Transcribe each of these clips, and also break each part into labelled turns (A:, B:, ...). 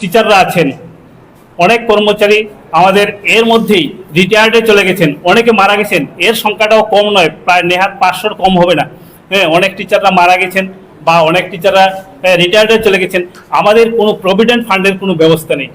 A: টিচাররা আছেন। অনেক কর্মচারী আমাদের এর মধ্যেই রিটায়ার্ডে চলে গেছেন। অনেকে মারা গেছেন। এর সংখ্যাটাও কম নয়, প্রায় নেহাত পাঁচশোর কম হবে না। হ্যাঁ অনেক টিচাররা মারা গেছেন বা অনেক টিচাররা রিটায়ার্ডে চলে গেছেন। আমাদের কোনো প্রভিডেন্ট ফান্ডের কোনো ব্যবস্থা নেই।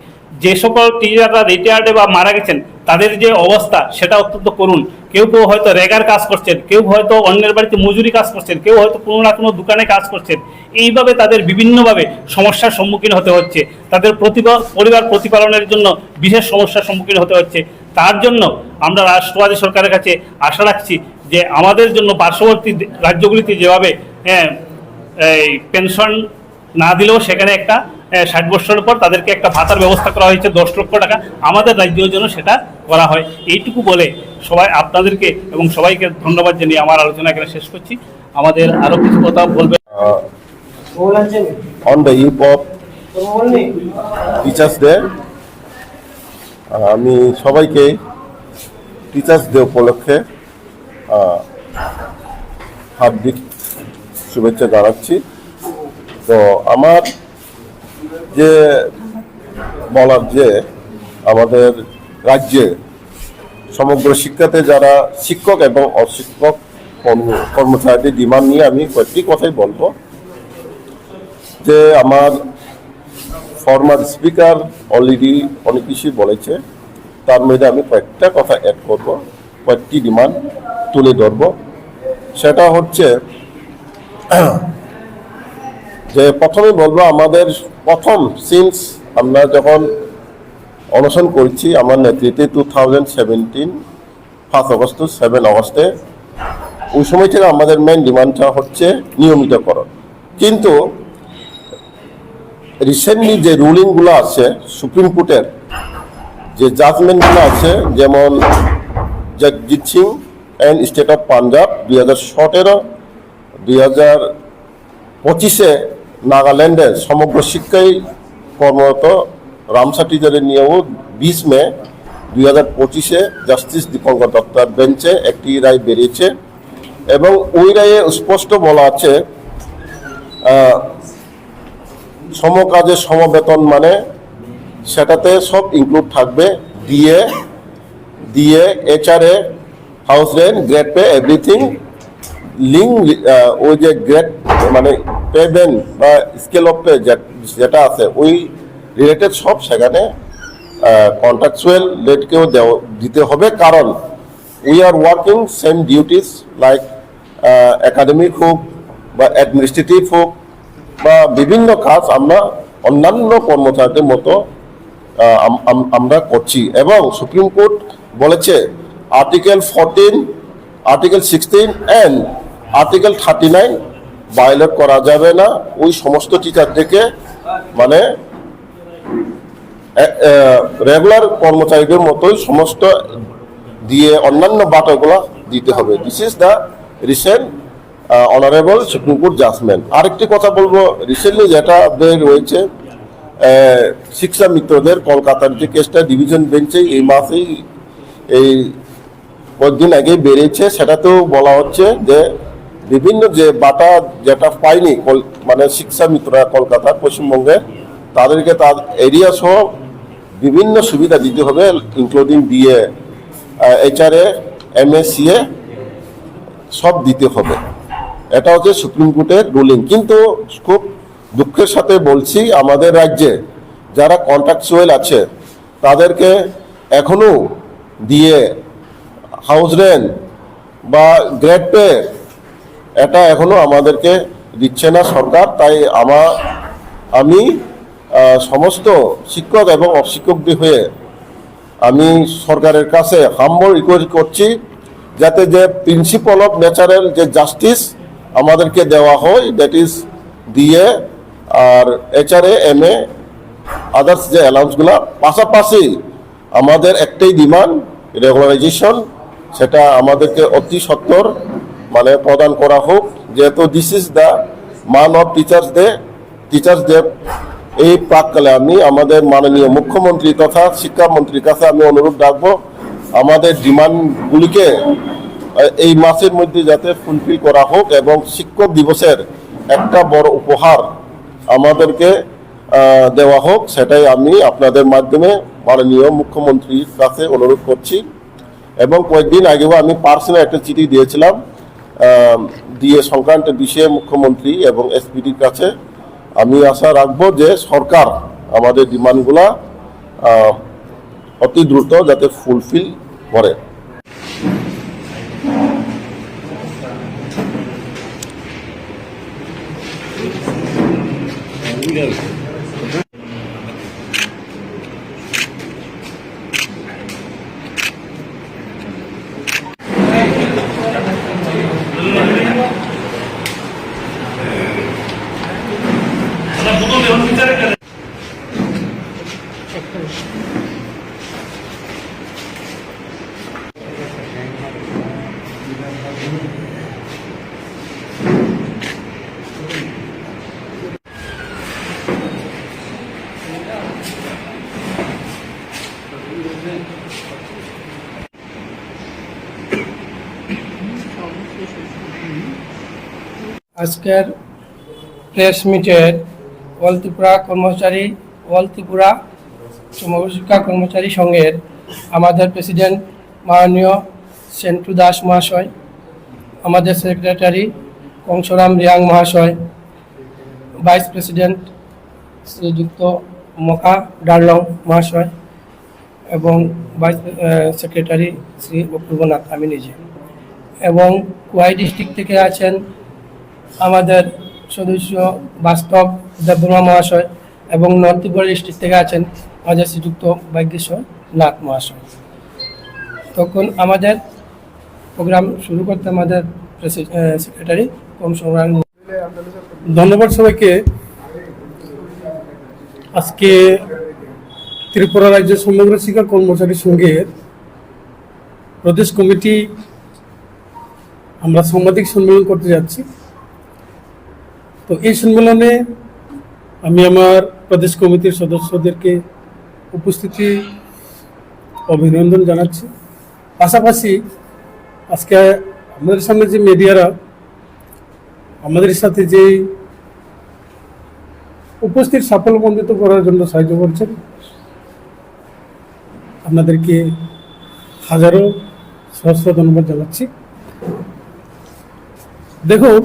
A: যে সকল টিচাররা রিটায়ার্ডে বা মারা গেছেন তাদের যে অবস্থা সেটা অত্যন্ত করুন কেউ কেউ হয়তো রেগার কাজ করছেন কেউ হয়তো অন্যের বাড়িতে মজুরি কাজ করছেন কেউ হয়তো কোনো না কোনো দোকানে কাজ করছেন। এইভাবে তাদের বিভিন্নভাবে সমস্যার সম্মুখীন হতে হচ্ছে। তাদের প্রতিভা পরিবার প্রতিপালনের জন্য বিশেষ সমস্যার সম্মুখীন হতে হচ্ছে। তার জন্য আমরা রাষ্ট্রবাদী সরকারের কাছে আশা রাখছি যে আমাদের জন্য পার্শ্ববর্তী রাজ্যগুলিতে যেভাবে হ্যাঁ, এই পেনশন না দিলেও সেখানে একটা ষাট বছরের পর তাদেরকে একটা ভাতার ব্যবস্থা করা হয়েছে, দশ লক্ষ টাকা। আমাদের রাজ্যের জন্য সেটা করা হয়। এইটুকু বলে সবাই আপনাদেরকে এবং সবাইকে ধন্যবাদ জানিয়ে আমার আলোচনা এখানে শেষ করছি। আমাদের আরও কিছু কথা বলবে।
B: On the eve of teachers day আমি সবাইকে টিচার্স ডে উপলক্ষে হার্দিক শুভেচ্ছা জানাচ্ছি। তো আমার যে বলার যে আমাদের রাজ্যে সমগ্র শিক্ষাতে যারা শিক্ষক এবং অশিক্ষক কর্ম- কর্মচারীদের ডিমান্ড নিয়ে আমি কয়েকটি কথাই বলব। যে আমার ফর্মার স্পিকার অলরেডি অনেক কিছুই বলেছে, তার মধ্যে আমি কয়েকটা কথা অ্যাড করব, কয়েকটি ডিমান্ড তুলে ধরব। সেটা হচ্ছে যে প্রথমে বলব, আমাদের প্রথম সিন্স আমরা যখন অনশন করছি, আমার নেতৃত্বে two thousand seventeen first August seven অগস্টে ওই সময় থেকে আমাদের মেন ডিমান্ডটা হচ্ছে নিয়মিতকরণ। কিন্তু রিসেন্টলি যে রুলিংগুলো আছে সুপ্রিম কোর্টের যে জাজমেন্টগুলো আছে, যেমন Jagjit Singh and state of Punjab দুই হাজার সতেরো, দুই হাজার পঁচিশে নাগাল্যান্ডের সমগ্র শিক্ষায় কর্মরত রামসা টিচারের নিয়েও বিশ মে দুই হাজার পঁচিশে জাস্টিস দীপঙ্কর দত্তার বেঞ্চে একটি রায় বেরিয়েছে এবং ওই রায়ে স্পষ্ট বলা আছে সমকাজে সমবেতন মানে সেটাতে সব ইনক্লুড থাকবে DA DA HRA house rent grade pay everything link ওই যে গ্রেড মানে পেমেন্ট বা স্কেল অফ পে যেটা আছে, ওই রিলেটেড সব সেখানে কন্ট্রাকচুয়াল রেটকেও দিতে হবে। কারণ we are working same duties like academic হোক বা অ্যাডমিনিস্ট্রেটিভ হোক বা বিভিন্ন কাজ আমরা অন্যান্য কর্মচারীদের মতো আমরা করছি। এবং সুপ্রিম কোর্ট বলেছে article fourteen article sixteen and article thirty nine violate করা যাবে না। ওই সমস্ত টিচার টিচারদেরকে মানে রেগুলার কর্মচারীদের মতোই সমস্ত দিয়ে অন্যান্য বাটাগুলো দিতে হবে। This is the recent honourable supreme court judgment আরেকটি কথা বলব রিসেন্টলি যেটা বের হয়েছে শিক্ষা মিত্রদের কলকাতার যে কেসটা ডিভিশন বেঞ্চে এই মাসেই এই কয়েকদিন আগে বেরিয়েছে। সেটাতেও বলা হচ্ছে যে বিভিন্ন যে বাটা যেটা কল- মানে শিক্ষা মিত্ররা কলকাতা, পশ্চিমবঙ্গে, তাদেরকে তার এরিয়া সহ বিভিন্ন সুবিধা দিতে হবে including BA HRA M A সব দিতে হবে। এটা হচ্ছে সুপ্রিম কোর্টের রুলিং কিন্তু খুব দুঃখের সাথে বলছি, আমাদের রাজ্যে যারা কন্ট্রাকচুয়াল আছে, তাদেরকে এখনও দিয়ে হাউস রেন্ট বা গ্রেড পে এটা এখনও আমাদেরকে দিচ্ছে না সরকার, তাই আমার আমি সমস্ত শিক্ষক এবং অশিক্ষকদের হয়ে আমি সরকারের কাছে হাম্বল রিকোয়েস্ট করছি যাতে যে প্রিন্সিপাল অফ ন্যাচারাল যে জাস্টিস আমাদেরকে দেওয়া হয় দ্যাট ইজ দিয়ে আর এইচআরএ এম এ আদার্স যে অ্যালাউন্সগুলো পাশাপাশি আমাদের একটাই ডিমান্ড রেগুলারাইজেশন সেটা আমাদেরকে অতি সত্তর মানে প্রদান করা হোক, যেহেতু this is the month of teachers day teachers day এই প্রাককালে আমি আমাদের মাননীয় মুখ্যমন্ত্রী তথা শিক্ষামন্ত্রীর কাছে আমি অনুরোধ রাখব, আমাদের ডিমান্ডগুলিকে এই মাসের মধ্যে যাতে ফুলফিল করা হোক এবং শিক্ষক দিবসের একটা বড় উপহার আমাদেরকে দেওয়া হোক, সেটাই আমি আপনাদের মাধ্যমে মাননীয় মুখ্যমন্ত্রীর কাছে অনুরোধ করছি। এবং কয়েকদিন আগেও আমি পার্সোনাল একটা চিঠি দিয়েছিলাম দিয়ে সংক্রান্ত বিষয়ে মুখ্যমন্ত্রী এবং এসপিডির কাছে আমি আশা রাখব যে সরকার আমাদের ডিমান্ডগুলা অতি দ্রুত যাতে ফুলফিল করে।
C: আজকের প্রেস মিটের অল ত্রিপুরা কর্মচারী অল ত্রিপুরা সমগ্র শিক্ষা কর্মচারী সংঘের আমাদের প্রেসিডেন্ট মাননীয় সেন্টু দাস মহাশয় আমাদের সেক্রেটারি কংসরাম রিয়াং মহাশয়, ভাইস প্রেসিডেন্ট শ্রীযুক্ত মকা ডারলং মহাশয় এবং ভাইস সেক্রেটারি শ্রী অপূর্বনাথ আমি নিজে। এবং কোয়াই ডিস্ট্রিক্ট থেকে আছেন আমাদের সদস্য বাস্তব দেববর্মা মহাশয় এবং নর্থ ত্রিপুরা ডিস্ট্রিক্ট থেকে আছেন আমাদের শ্রীযুক্ত ভাগ্যেশ্বর নাথ মহাশয়। তখন আমাদের প্রোগ্রাম শুরু করতে আমাদের সেক্রেটারি কম সংগ্রাম
D: ধন্যবাদ সবাইকে। আজকে ত্রিপুরা রাজ্য সমগ্র শিক্ষা কর্মচারী সংঘের প্রদেশ কমিটি আমরা সাংবাদিক সম্মেলন করতে যাচ্ছি। তো এই সম্মেলনে আমি আমার প্রদেশ কমিটির সদস্যদেরকে উপস্থিতি অভিনন্দন জানাচ্ছি। পাশাপাশি আজকে আমাদের সামনে যে মিডিয়ারা, আমাদের সাথে যে উপস্থিত সাফল্য সাফল্যমণ্ডিত করার জন্য সাহায্য করছেন, আপনাদেরকে হাজারো সহস্র ধন্যবাদ জানাচ্ছি। দেখুন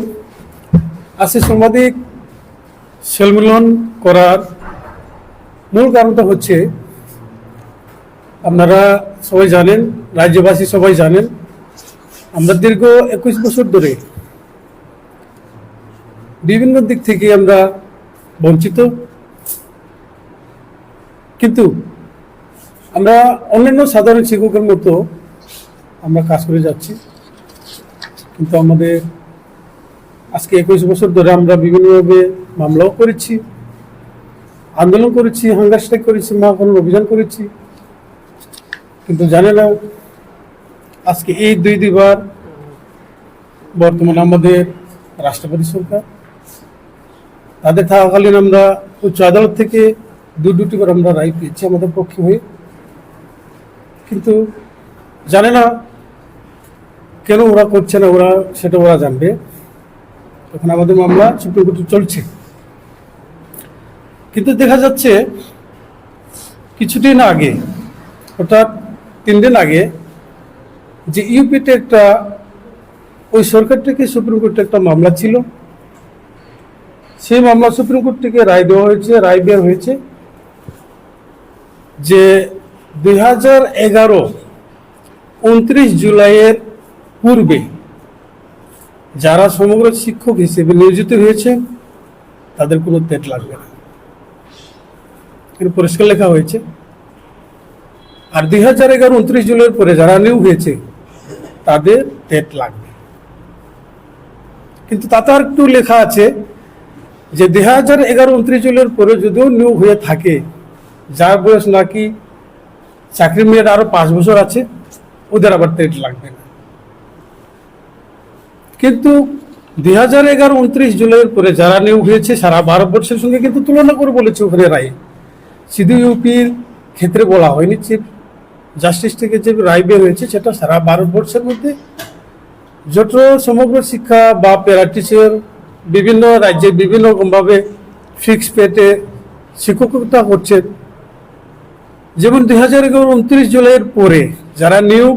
D: আজকে সাংবাদিক সম্মেলন করার মূল কারণটা হচ্ছে, আপনারা সবাই জানেন, রাজ্যবাসী সবাই জানেন আমরা দীর্ঘ একুশ বছর ধরে বিভিন্ন দিক থেকে আমরা বঞ্চিত। কিন্তু আমরা অন্যান্য সাধারণ শিক্ষকের মতো আমরা কাজ করে যাচ্ছি। কিন্তু আমাদের আজকে একুশ বছর ধরে আমরা বিভিন্নভাবে মামলাও করেছি, আন্দোলন করেছি হাঙ্গার স্ট্রাইক করেছি, মহাকরণ অভিযান করেছি। কিন্তু জানে না আজকে এই দুই দুইবার বর্তমান আমাদের রাষ্ট্রপতি সরকার। তাদের থাকাকালীন আমরা উচ্চ আদালত থেকে দু দুটি করে আমরা রায় পেয়েছি আমাদের পক্ষে হয়ে। কিন্তু জানে না কেন ওরা করছে না, ওরা সেটা ওরা জানবে। এখন আমাদের মামলা সুপ্রিম কোর্টে চলছে। কিন্তু দেখা যাচ্ছে, কিছুদিন আগে, অর্থাৎ তিন দিন আগে যে ইউপিতে একটা, ওই সরকার থেকে সুপ্রিম কোর্টে একটা মামলা ছিল। সেই মামলা সুপ্রিম কোর্ট থেকে রায় দেওয়া হয়েছে, রায় বের হয়েছে যে দুই হাজার এগারো উনত্রিশ জুলাইয়ের পূর্বে যারা সমগ্র শিক্ষক হিসেবে নিয়োজিত হয়েছে তাদের কোনো তেট লাগবে না। কিন্তু পরিষ্কার লেখা হয়েছে। আর দুই হাজার এগারো উনত্রিশ জুলাইয়ের পরে যারা নিয়োগ হয়েছে তাদের তেট লাগবে। কিন্তু তাতে আর একটু লেখা আছে যে দুই হাজার এগারো উনত্রিশ জুলাইয়ের পরে যদিও নিয়োগ হয়ে থাকে, যার বয়স নাকি চাকরি মেয়ের আরও পাঁচ বছর আছে, ওদের আবার তেট লাগবে না। কিন্তু দুই হাজার এগারো উনত্রিশ জুলাইয়ের পরে যারা নিয়োগ হয়েছে, সারা ভারতবর্ষের সঙ্গে কিন্তু তুলনা করে বলেছে ওখানে রায়। শুধু ইউপির ক্ষেত্রে বলা হয়নি, চিফ। জাস্টিস থেকে যে রায় বের হয়েছে, সেটা সারা ভারতবর্ষের মধ্যে। যত সমগ্র শিক্ষা বা প্যারা টিচার বিভিন্ন রাজ্যে বিভিন্ন রকমভাবে ফিক্স পেতে শিক্ষকতা করছেন যেমন দুই হাজার এগারো উনত্রিশ জুলাইয়ের পরে যারা নিয়োগ,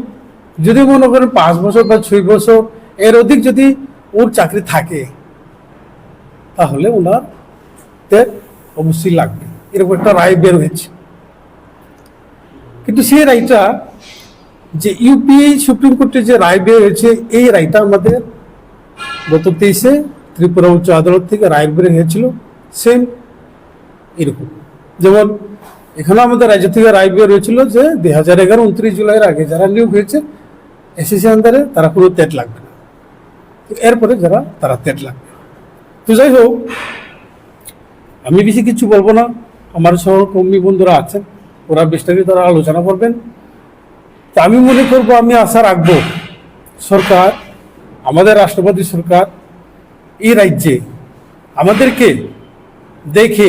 D: যদি মনে করেন পাঁচ বছর বা ছয় বছর, এর অধিক যদি ওর চাকরি থাকে, তাহলে ওনার অবশ্যই লাগবে। এরকম একটা রায় বের হয়েছে। কিন্তু সেই রায়টা যে ইউপিএ, সুপ্রিম কোর্টে যে রায় বের হয়েছে, এই রায়টা আমাদের গত তেইশে ত্রিপুরা উচ্চ আদালত থেকে রায় বের হয়েছিল সেম এরকম। যেমন এখানে আমাদের রাজ্য থেকে রায় বের হয়েছিল যে দুই হাজার এগারো উনত্রিশ জুলাইয়ের আগে যারা নিয়োগ হয়েছে, এসএসসি আন্ডারে তারা কোনো তেট লাগবে না। এরপরে যারা, তারা তেট লাগবে। তো যাই হোক, আমি বেশি কিছু বলব না। আমার সহকর্মী বন্ধুরা আছেন। ওরা বিস্তারিত তারা আলোচনা করবেন। তা আমি মনে করব, আমি আশা রাখব সরকার, আমাদের রাষ্ট্রপতি সরকার এই রাজ্যে আমাদেরকে দেখে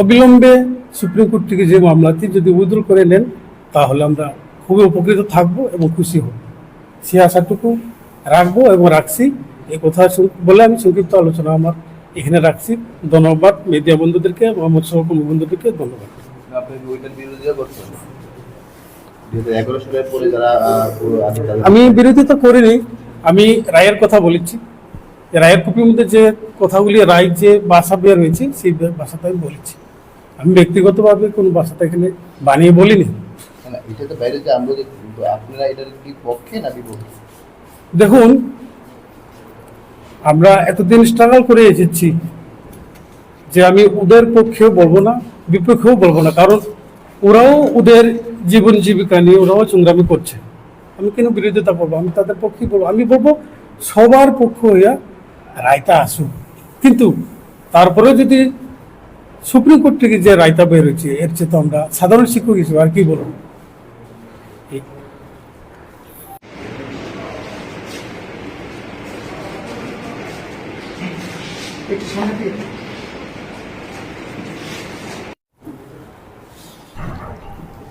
D: অবিলম্বে সুপ্রিম কোর্ট থেকে যে মামলাটি যদি উইথড্র করে নেন, তাহলে আমরা খুবই উপকৃত থাকব এবং খুশি হব। সে আশাটুকু রাখব এবং রাখছি। এই কথা বলে আমি সংক্ষিপ্ত আলোচনা আমার এখানে রাখছি। ধন্যবাদ মিডিয়া বন্ধুদেরকে এবং আমার সহকর্মী বন্ধুদেরকে ধন্যবাদ। আমি বিরোধিতা করিনি। আমি রায়ের কথা বলেছি। রায়ের কপির মধ্যে যে কথাগুলি রায় যে ভাষা বের হয়েছে সেই ভাষাটা আমি বলেছি। আমি ব্যক্তিগতভাবে কোনো ভাষাটা এখানে বানিয়ে বলিনি।
E: না, না, এটা তো বাইরে যে আমরা আপনারা এটার কি পক্ষে না বিপক্ষে?
D: দেখুন আমরা এতদিন স্ট্রাগল করে এসেছি যে আমি ওদের পক্ষেও বলব না, বিপক্ষেও বলব না। কারণ ওরাও ওদের জীবন জীবিকা নিয়ে ওরাও চুংরামি করছে। আমি কেন বিরোধিতা করব? আমি তাদের পক্ষেই বলব। আমি বলব, সবার পক্ষ হইয়া রায়তা আসুক। কিন্তু তারপরে যদি সুপ্রিম কোর্ট থেকে যে রায়তা বের হয়েছে, এর চেয়ে তো আমরা সাধারণ শিক্ষক হিসেবে আর কি বলব?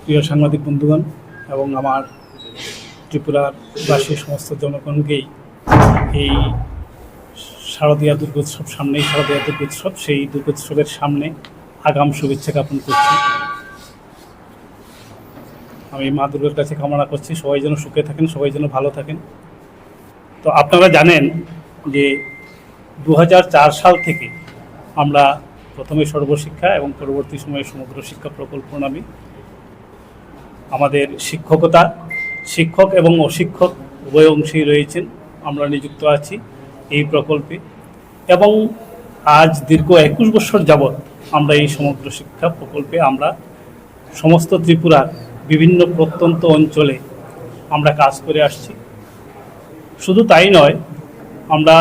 A: প্রিয় সাংবাদিক বন্ধুগণ এবং আমার ত্রিপুরার বাসী সমস্ত জনগণকেই এই শারদীয়া দুর্গোৎসব সামনেই শারদীয়া দুর্গোৎসব, সেই দুর্গোৎসবের সামনে আগাম শুভেচ্ছা জ্ঞাপন করছি। আমি মা দুর্গার কাছে কামনা করছি, সবাই যেন সুখে থাকেন, সবাই যেন ভালো থাকেন। তো আপনারা জানেন যে দু হাজার চার সাল থেকে আমরা প্রথমে সর্বশিক্ষা এবং পরবর্তী সময়ে সমগ্র শিক্ষা প্রকল্প নামে। আমাদের শিক্ষকতা, শিক্ষক এবং অশিক্ষক উভয় অংশেই রয়েছেন। আমরা নিযুক্ত আছি এই প্রকল্পে এবং আজ দীর্ঘ একুশ বছর যাবৎ আমরা এই সমগ্র শিক্ষা প্রকল্পে আমরা সমস্ত ত্রিপুরার বিভিন্ন প্রত্যন্ত অঞ্চলে আমরা কাজ করে আসছি। শুধু তাই নয়, আমরা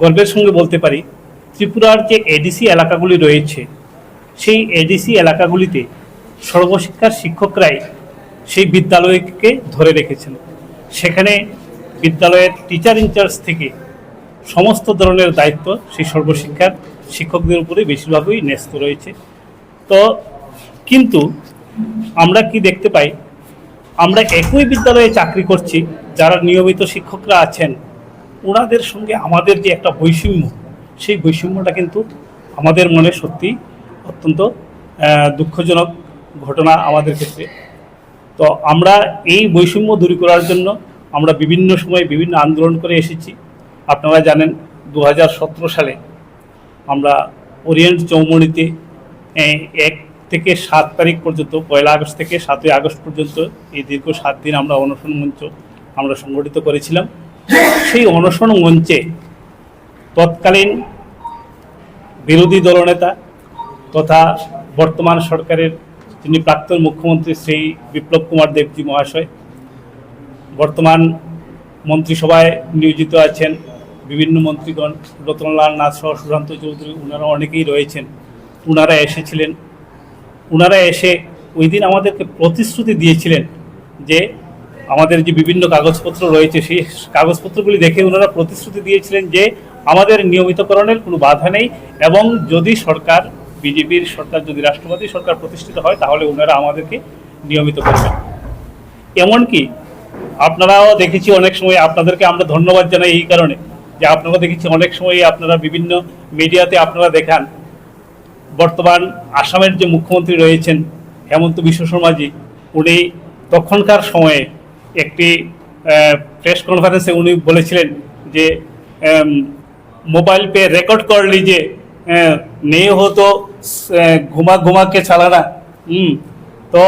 A: গর্বের সঙ্গে বলতে পারি, ত্রিপুরার যে এডিসি এলাকাগুলি রয়েছে, সেই এডিসি এলাকাগুলিতে সর্বশিক্ষার শিক্ষকরাই সেই বিদ্যালয়কে ধরে রেখেছেন। সেখানে বিদ্যালয়ের টিচার ইনচার্জ থেকে সমস্ত ধরনের দায়িত্ব সেই সর্বশিক্ষার শিক্ষকদের উপরে বেশিরভাগই ন্যস্ত রয়েছে। তো কিন্তু আমরা কি দেখতে পাই, আমরা একই বিদ্যালয়ে চাকরি করছি, যারা নিয়মিত শিক্ষকরা আছেন ওনাদের সঙ্গে আমাদের যে একটা বৈষম্য, সেই বৈষম্যটা কিন্তু আমাদের মনে সত্যি অত্যন্ত দুঃখজনক ঘটনা আমাদের ক্ষেত্রে। তো আমরা এই বৈষম্য দূর করার জন্য আমরা বিভিন্ন সময় বিভিন্ন আন্দোলন করে এসেছি। আপনারা জানেন দু হাজার সতেরো সালে আমরা ওরিয়েন্ট চৌমনিতে এক থেকে সাত তারিখ পর্যন্ত, পয়লা আগস্ট থেকে সাতই আগস্ট পর্যন্ত এই দীর্ঘ সাত দিন আমরা অনশন মঞ্চ আমরা সংগঠিত করেছিলাম। সেই অনশন মঞ্চে তৎকালীন বিরোধী দলনেতা তথা বর্তমান সরকারের তিনি প্রাক্তন মুখ্যমন্ত্রী শ্রী বিপ্লব কুমার দেবজি মহাশয়, বর্তমান মন্ত্রিসভায় নিয়োজিত আছেন বিভিন্ন মন্ত্রীগণ, রতনলাল নাথ সহ সুশান্ত চৌধুরী ওনারা অনেকেই রয়েছেন ওনারা এসেছিলেন। ওনারা এসে ওই দিন আমাদেরকে প্রতিশ্রুতি দিয়েছিলেন যে আমাদের যে বিভিন্ন কাগজপত্র রয়েছে, সেই কাগজপত্রগুলি দেখে ওনারা প্রতিশ্রুতি দিয়েছিলেন যে আমাদের নিয়মিতকরণের কোনো বাধা নেই এবং যদি সরকার, বিজেপির সরকার, যদি রাষ্ট্রপতি সরকার প্রতিষ্ঠিত হয়, তাহলে ওনারা আমাদেরকে নিয়মিত করবেন। এমনকি আপনারাও দেখেছি অনেক সময় আপনাদেরকে আমরা ধন্যবাদ জানাই এই কারণে যে আপনারা দেখেছি অনেক সময় আপনারা বিভিন্ন মিডিয়াতে আপনারা দেখান। বর্তমান আসামের যে মুখ্যমন্ত্রী রয়েছেন হেমন্ত বিশ্ব শর্মাজি, উনি তখনকার সময়ে একটি প্রেস কনফারেন্সে উনি বলেছিলেন যে মোবাইল পে রেকর্ড করলি যে নেই হতো ঘুমা ঘুমাকে চালানা হুম, তো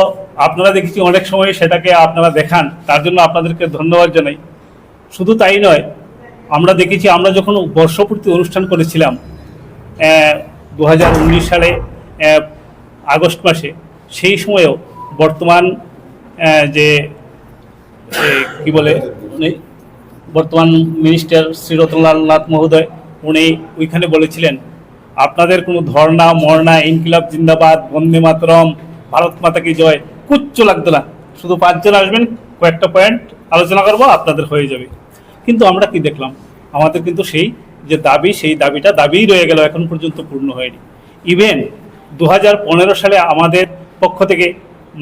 A: আপনারা দেখেছি অনেক সময় সেটাকে আপনারা দেখান। তার জন্য আপনাদেরকে ধন্যবাদ জানাই। শুধু তাই নয়, আমরা দেখেছি আমরা যখন বর্ষপূর্তি অনুষ্ঠান করেছিলাম দু হাজার উনিশ সালে আগস্ট মাসে, সেই সময়েও বর্তমান যে কি বলে বর্তমান মিনিস্টার শ্রী রতনলাল নাথ মহোদয়, উনি ওইখানে বলেছিলেন, আপনাদের কোনো ধর্ণা, মর্ণা, ইনকিলাব, জিন্দাবাদ, বন্দে মাতরম, ভারত মাতা কি জয়, কুচ্ছ লাগতো না। শুধু পাঁচজন আসবেন, কয়েকটা পয়েন্ট আলোচনা করব, আপনাদের হয়ে যাবে। কিন্তু আমরা কি দেখলাম? আমাদের কিন্তু সেই যে দাবি, সেই দাবিটা দাবিই রয়ে গেল, এখন পর্যন্ত পূর্ণ হয়নি। ইভেন দু হাজার পনেরো সালে আমাদের পক্ষ থেকে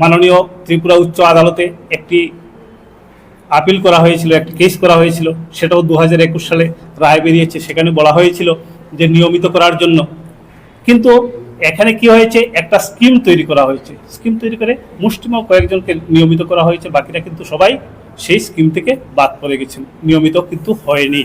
A: মাননীয় ত্রিপুরা উচ্চ আদালতে একটি আপিল করা হয়েছিল, একটি কেস করা হয়েছিল, সেটাও দু হাজার একুশ সালে রায় বেরিয়েছে, সেখানে বলা হয়েছিল যে নিয়মিত করার জন্য। কিন্তু এখানে কি হয়েছে? একটা স্কিম তৈরি করা হয়েছে। স্কিম তৈরি করে মুষ্টিমেয় কয়েকজনকে নিয়মিত করা হয়েছে, বাকিরা কিন্তু সবাই সেই স্কিম থেকে বাদ পড়ে গেছেন। নিয়মিত কিন্তু হয়নি।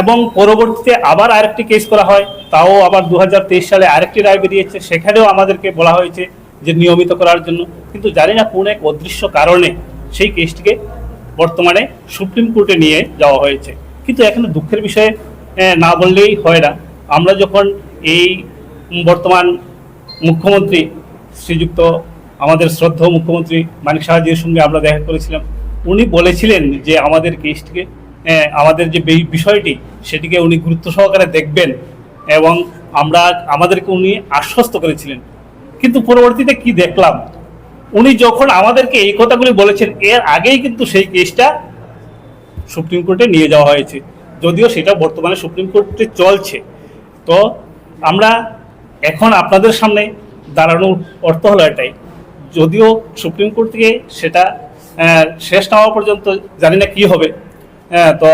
A: এবং পরবর্তীতে আবার আরেকটি কেস করা হয়, তাও আবার দু হাজার তেইশ সালে আরেকটি রায় বেরিয়েছে, সেখানেও আমাদেরকে বলা হয়েছে যে নিয়মিত করার জন্য। কিন্তু জানি না কোন এক অদৃশ্য কারণে সেই কেসটিকে বর্তমানে সুপ্রিম কোর্টে নিয়ে যাওয়া হয়েছে। কিন্তু এখানে দুঃখের বিষয়ে না বললেই হয় না। আমরা যখন এই বর্তমান মুখ্যমন্ত্রী শ্রীযুক্ত আমাদের শ্রদ্ধেয় মুখ্যমন্ত্রী মানিক সাহাজির সঙ্গে আমরা দেখা করেছিলাম, উনি বলেছিলেন যে আমাদের কেসটিকে আমাদের যে বিষয়টি, সেটিকে উনি গুরুত্ব সহকারে দেখবেন এবং আমরা আমাদেরকে উনি আশ্বস্ত করেছিলেন। কিন্তু পরবর্তীতে কি দেখলাম? উনি যখন আমাদেরকে এই কথাগুলি বলেছেন, এর আগেই কিন্তু সেই কেসটা সুপ্রিম কোর্টে নিয়ে যাওয়া হয়েছে। যদিও সেটা বর্তমানে সুপ্রিম কোর্টে চলছে। তো আমরা এখন আপনাদের সামনে দাঁড়ানোর অর্থ হলো এটাই। যদিও সুপ্রিম কোর্ট থেকে সেটা শেষ না হওয়া পর্যন্ত জানি না কি হবে। তো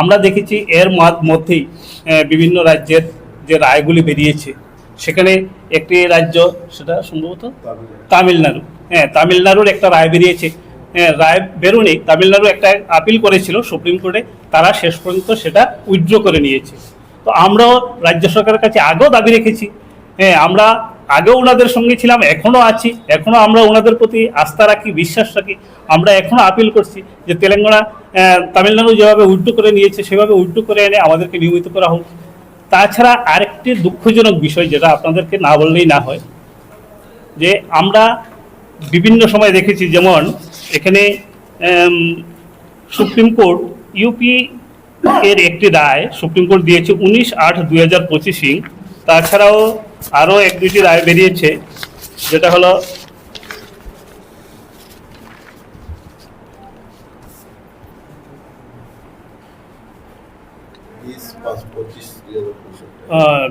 A: আমরা দেখেছি এর মধ্যেই বিভিন্ন রাজ্যের যে রায়গুলি বেরিয়েছে, সেখানে একটি রাজ্য, সেটা সম্ভবত তামিলনাড়ু। হ্যাঁ তামিলনাড়ুর একটা রায় বেরিয়েছে। হ্যাঁ রায় বেরোনি। তামিলনাড়ু একটা আপিল করেছিল সুপ্রিম কোর্টে, তারা শেষ পর্যন্ত সেটা উইথড্র করে নিয়েছে। তো আমরাও রাজ্য সরকারের কাছে আগেও দাবি রেখেছি। হ্যাঁ আমরা আগেও ওনাদের সঙ্গে ছিলাম, এখনও আছি, এখনও আমরা ওনাদের প্রতি আস্থা রাখি, বিশ্বাস রাখি। আমরা এখনও আপিল করছি যে তেলেঙ্গানা তামিলনাড়ু যেভাবে উইথড্র করে নিয়েছে, সেভাবে উইথড্র করে এনে আমাদেরকে নিয়মিত করা হোক। তাছাড়া আরেকটি দুঃখজনক বিষয় যেটা আপনাদেরকে না বললেই না হয় যে আমরা বিভিন্ন সময় দেখেছি যেমন এখানে সুপ্রিম কোর্ট ইউপি এর একটি রায় সুপ্রিম কোর্ট দিয়েছে উনিশ আট দুই হাজার পঁচিশে। তাছাড়াও আরও এক দুটি রায় বেরিয়েছে যেটা হলো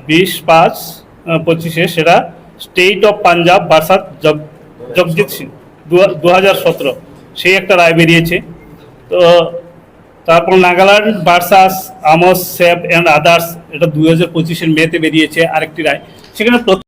B: বিশ পাঁচ পঁচিশ
A: সেটা state of Punjab versus Jag Jagjit Singh, দু হাজার সতেরো। সেই একটা রায় বেরিয়েছে। তো তারপর নাগাল্যান্ড, বার্সাস, আমস, সেভ অ্যান্ড আদার্স, এটা দু হাজার পঁচিশের মেতে বেরিয়েছে আরেকটি রায়। সেখানে